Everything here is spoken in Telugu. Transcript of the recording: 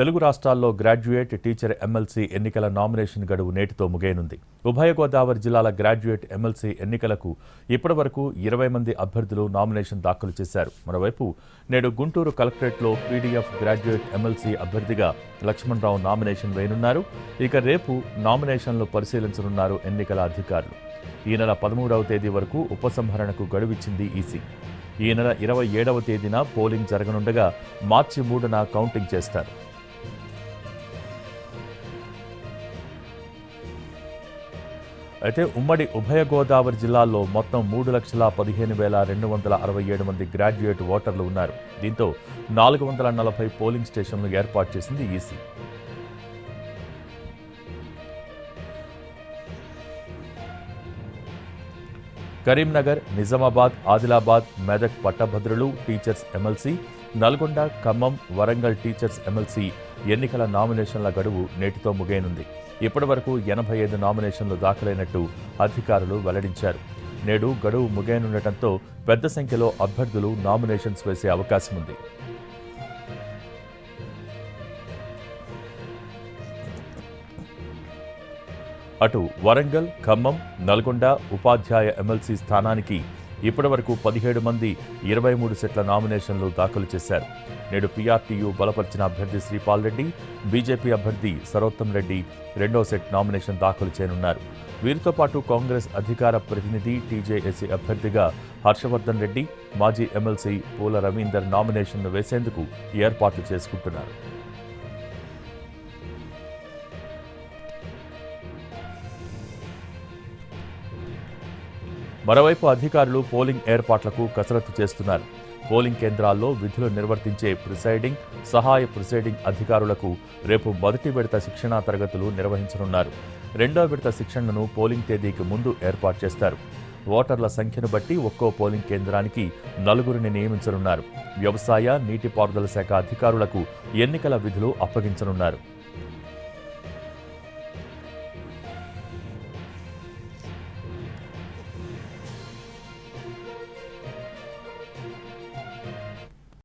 తెలుగు రాష్ట్రాల్లో గ్రాడ్యుయేట్ టీచర్ ఎమ్మెల్సీ ఎన్నికల నామినేషన్ గడువు నేటితో ముగియనుంది. ఉభయ గోదావరి జిల్లాల గ్రాడ్యుయేట్ ఎమ్మెల్సీ ఎన్నికలకు ఇప్పటివరకు ఇరవై మంది అభ్యర్థులు నామినేషన్ దాఖలు చేశారు. మరోవైపు నేడు గుంటూరు కలెక్టరేట్లో పీడీఎఫ్ గ్రాడ్యుయేట్ ఎమ్మెల్సీ అభ్యర్థిగా లక్ష్మణరావు నామినేషన్ వేయనున్నారు. ఇక రేపు నామినేషన్లు పరిశీలించనున్నారు ఎన్నికల అధికారులు. ఈ నెల పదమూడవ తేదీ వరకు ఉపసంహరణకు గడువిచ్చింది ఈసీ. ఈ నెల ఇరవై ఏడవ తేదీన పోలింగ్ జరగనుండగా మార్చి మూడున కౌంటింగ్ చేస్తారు. అయితే ఉమ్మడి ఉభయ గోదావరి జిల్లాల్లో మొత్తం మూడు లక్షల పదిహేను వేల రెండు వందల అరవై ఏడు మంది గ్రాడ్యుయేట్ ఓటర్లు ఉన్నారు. దీంతో నాలుగు వందల నలభై పోలింగ్ స్టేషన్లు ఏర్పాటు చేసింది EC. Karimnagar Nizamabad Adilabad Medak పట్టభద్రులు teachers MLC Nalgonda Khammam Warangal teachers MLC ఎన్నికల నామినేషన్ల గడువు నేటితో ముగియనుంది. ఇప్పటివరకు ఎనభై ఐదు నామినేషన్లు దాఖలైనట్టు అధికారులు వెల్లడించారు. నేడు గడువు ముగియనుండటంతో పెద్ద సంఖ్యలో అభ్యర్థులు నామినేషన్స్ వేసే అవకాశం ఉంది అటు వరంగల్ ఖమ్మం నల్గొండ ఉపాధ్యాయ ఎమ్మెల్సీ స్థానానికి ఇప్పటివరకు పదిహేడు మంది ఇరవై మూడు సెట్ల నామినేషన్లు దాఖలు చేశారు. నేడు పీఆర్టీయూ బలపరిచిన అభ్యర్థి శ్రీపాల్ రెడ్డి బీజేపీ అభ్యర్థి సరోత్తం రెడ్డి రెండో సెట్ నామినేషన్ దాఖలు చేయనున్నారు. వీరితో పాటు కాంగ్రెస్ అధికార ప్రతినిధి టీజేఎస్సీ అభ్యర్థిగా హర్షవర్ధన్ రెడ్డి మాజీ ఎమ్మెల్సీ పూల రవీందర్ నామినేషన్ను వేసేందుకు ఏర్పాట్లు చేసుకుంటున్నారు. మరోవైపు అధికారులు పోలింగ్ ఏర్పాట్లకు కసరత్తు చేస్తున్నారు. పోలింగ్ కేంద్రాల్లో విధులు నిర్వర్తించే ప్రిసైడింగ్ సహాయ ప్రిసైడింగ్ అధికారులకు రేపు మొదటి విడత శిక్షణా తరగతులు నిర్వహించనున్నారు. రెండో విడత శిక్షణను పోలింగ్ తేదీకి ముందు ఏర్పాటు చేస్తారు. ఓటర్ల సంఖ్యను బట్టి ఒక్కో పోలింగ్ కేంద్రానికి నలుగురిని నియమించనున్నారు. వ్యవసాయ నీటిపారుదల శాఖ అధికారులకు ఎన్నికల విధులు అప్పగించనున్నారు.